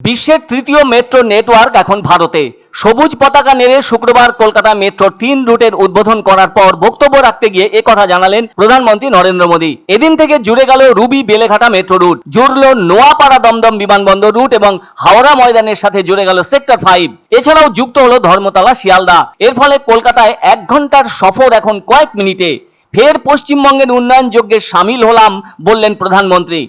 বিশ্বের তৃতীয় metro network এখন ভারতে। সবুজ পতাকা নেড়ে শুক্রবার কলকাতা মেট্রোর তিন রুটের উদ্বোধন করার পর বক্তব্য রাখতে গিয়ে একথা জানালেন প্রধানমন্ত্রী নরেন্দ্র মোদী। এদিন থেকে জুড়ে গেল রুবি বেলেঘাটা মেট্রো রুট। জুড়ল নোয়াপাড়া দমদম বিমানবন্দর রুট এবং হাওড়া ময়দানের সাথে জুড়ে গেল সেক্টর ফাইভ। এছাড়াও যুক্ত হলো ধর্মতলা, শিয়ালদা। এর ফলে কলকাতায় এক ঘণ্টার সফর এখন কয়েক মিনিটে। ফের পশ্চিমবঙ্গের উন্নয়ন যজ্ঞে সামিল হলাম বললেন প্রধানমন্ত্রী।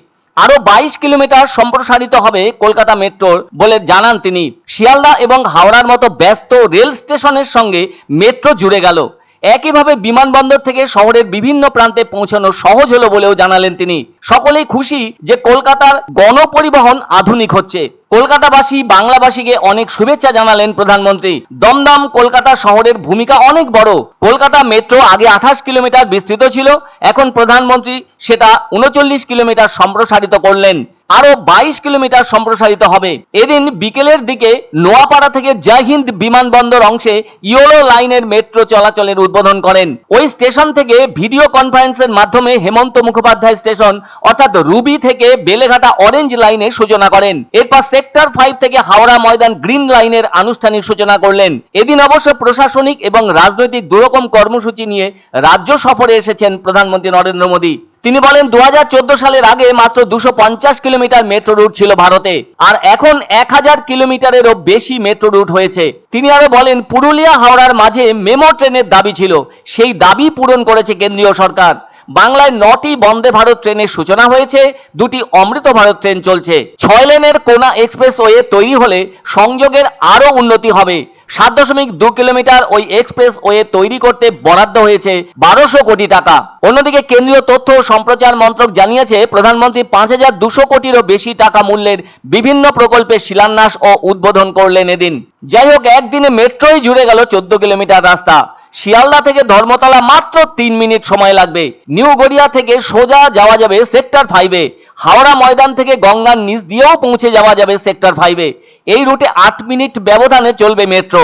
আরও বাইশ কিলোমিটার সম্প্রসারিত হবে কলকাতা মেট্রোর বলে জানান তিনি। শিয়ালদা এবং হাওড়ার মতো ব্যস্ত রেল স্টেশনের সঙ্গে মেট্রো জুড়ে গেল। একইভাবে বিমানবন্দর থেকে শহরের বিভিন্ন প্রান্তে পৌঁছানো সহজ হলো বলেও জানালেন তিনি। সকলেই খুশি যে কলকাতার গণপরিবহন আধুনিক হচ্ছে। কলকাতাবাসী, বাংলাবাসীকে অনেক শুভেচ্ছা জানালেন প্রধানমন্ত্রী। দমদম কলকাতা শহরের ভূমিকা অনেক বড়। কলকাতা মেট্রো আগে আঠাশ কিলোমিটার বিস্তৃত ছিল, এখন প্রধানমন্ত্রী সেটা উনচল্লিশ কিলোমিটার সম্প্রসারিত করলেন। আরও বাইশ কিলোমিটার সম্প্রসারিত হবে। এদিন বিকেলের দিকে নোয়াপাড়া থেকে জয় হিন্দ বিমানবন্দর অংশে ইয়োলো লাইনের মেট্রো চলাচলের উদ্বোধন করেন। ওই স্টেশন থেকে ভিডিও কনফারেন্সের মাধ্যমে হেমন্ত মুখোপাধ্যায় স্টেশন, অর্থাৎ রুবি থেকে বেলেঘাটা অরেঞ্জ লাইনের সূচনা করেন। এরপর সেক্টর ফাইভ থেকে হাওড়া ময়দান গ্রিন লাইনের আনুষ্ঠানিক সূচনা করলেন। এদিন অবশ্য প্রশাসনিক এবং রাজনৈতিক দুরকম কর্মসূচি নিয়ে রাজ্য সফরে এসেছেন প্রধানমন্ত্রী নরেন্দ্র মোদী। তিনি বলেন দু হাজার চোদ্দ সালের আগে মাত্র দুশো পঞ্চাশ কিলোমিটার মেট্রো রুট ছিল ভারতে, আর এখন এক হাজার কিলোমিটারেরও বেশি মেট্রো রুট হয়েছে। তিনি আরও বলেন, পুরুলিয়া হাওড়ার মাঝে মেমো ট্রেনের দাবি ছিল, সেই দাবি পূরণ করেছে কেন্দ্রীয় সরকার। বাংলায় নটি বন্দে ভারত ট্রেনের সূচনা হয়েছে, দুটি অমৃত ভারত ট্রেন চলছে। ছয় লেনের কোনা এক্সপ্রেস ওয়ে তৈরি হলে সংযোগের আরও উন্নতি হবে। সাত দশমিক দু কিলোমিটার ওই এক্সপ্রেস ওয়ে তৈরি করতে বরাদ্দ হয়েছে বারোশো কোটি টাকা। অন্যদিকে কেন্দ্রীয় তথ্য ও সম্প্রচার মন্ত্রক জানিয়েছে, প্রধানমন্ত্রী পাঁচ হাজার দুশো কোটিরও বেশি টাকা মূল্যের বিভিন্ন প্রকল্পের শিলান্যাস ও উদ্বোধন করলেন এদিন। যাই হোক, একদিনে মেট্রোই জুড়ে গেল চোদ্দ কিলোমিটার রাস্তা। শিয়ালদা থেকে ধর্মতলা মাত্র তিন মিনিট সময় লাগবে। নিউ গড়িয়া থেকে সোজা যাওয়া যাবে সেক্টর ফাইভে হাওড়া ময়দান থেকে গঙ্গার নিচ দিয়েও পৌঁছে যাওয়া যাবে সেক্টর ফাইভে। এই রুটে আট মিনিট ব্যবধানে চলবে মেট্রো।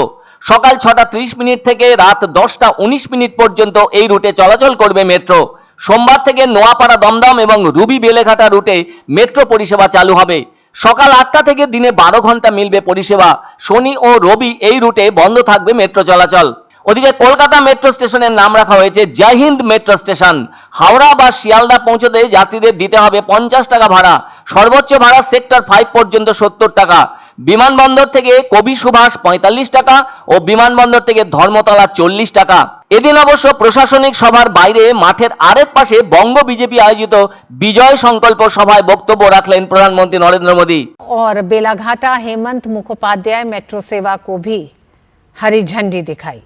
সকাল ছটা ত্রিশ মিনিট থেকে রাত দশটা উনিশ মিনিট পর্যন্ত এই রুটে চলাচল করবে মেট্রো। সোমবার থেকে নোয়াপাড়া দমদম এবং রুবি বেলেঘাটা রুটে মেট্রো পরিষেবা চালু হবে। সকাল আটটা থেকে দিনে বারো ঘণ্টা মিলবে পরিষেবা। শনি ও রবি এই রুটে বন্ধ থাকবে মেট্রো চলাচল। ওদিকে কলকাতা মেট্রো স্টেশনের নাম রাখা হয়েছে জয় হিন্দ মেট্রো স্টেশন হাওড়া বা শিয়ালদা পৌঁছতে যাত্রীদের দিতে হবে পঞ্চাশ টাকা ভাড়া সর্বোচ্চ ভাড়া সেক্টর ফাইভ পর্যন্ত সত্তর টাকা বিমানবন্দর থেকে কবি সুভাষ পঁয়তাল্লিশ টাকা ও বিমানবন্দর থেকে ধর্মতলা চল্লিশ টাকা এদিন অবশ্য প্রশাসনিক সভার বাইরে মাঠের আরেক পাশে বঙ্গ বিজেপি আয়োজিত বিজয় সংকল্প সভায় বক্তব্য রাখলেন প্রধানমন্ত্রী নরেন্দ্র মোদী और बेलाघाटा हेमंत मुखोपाध्याय मेट्रो सेवा को भी हरी झंडी दिखाई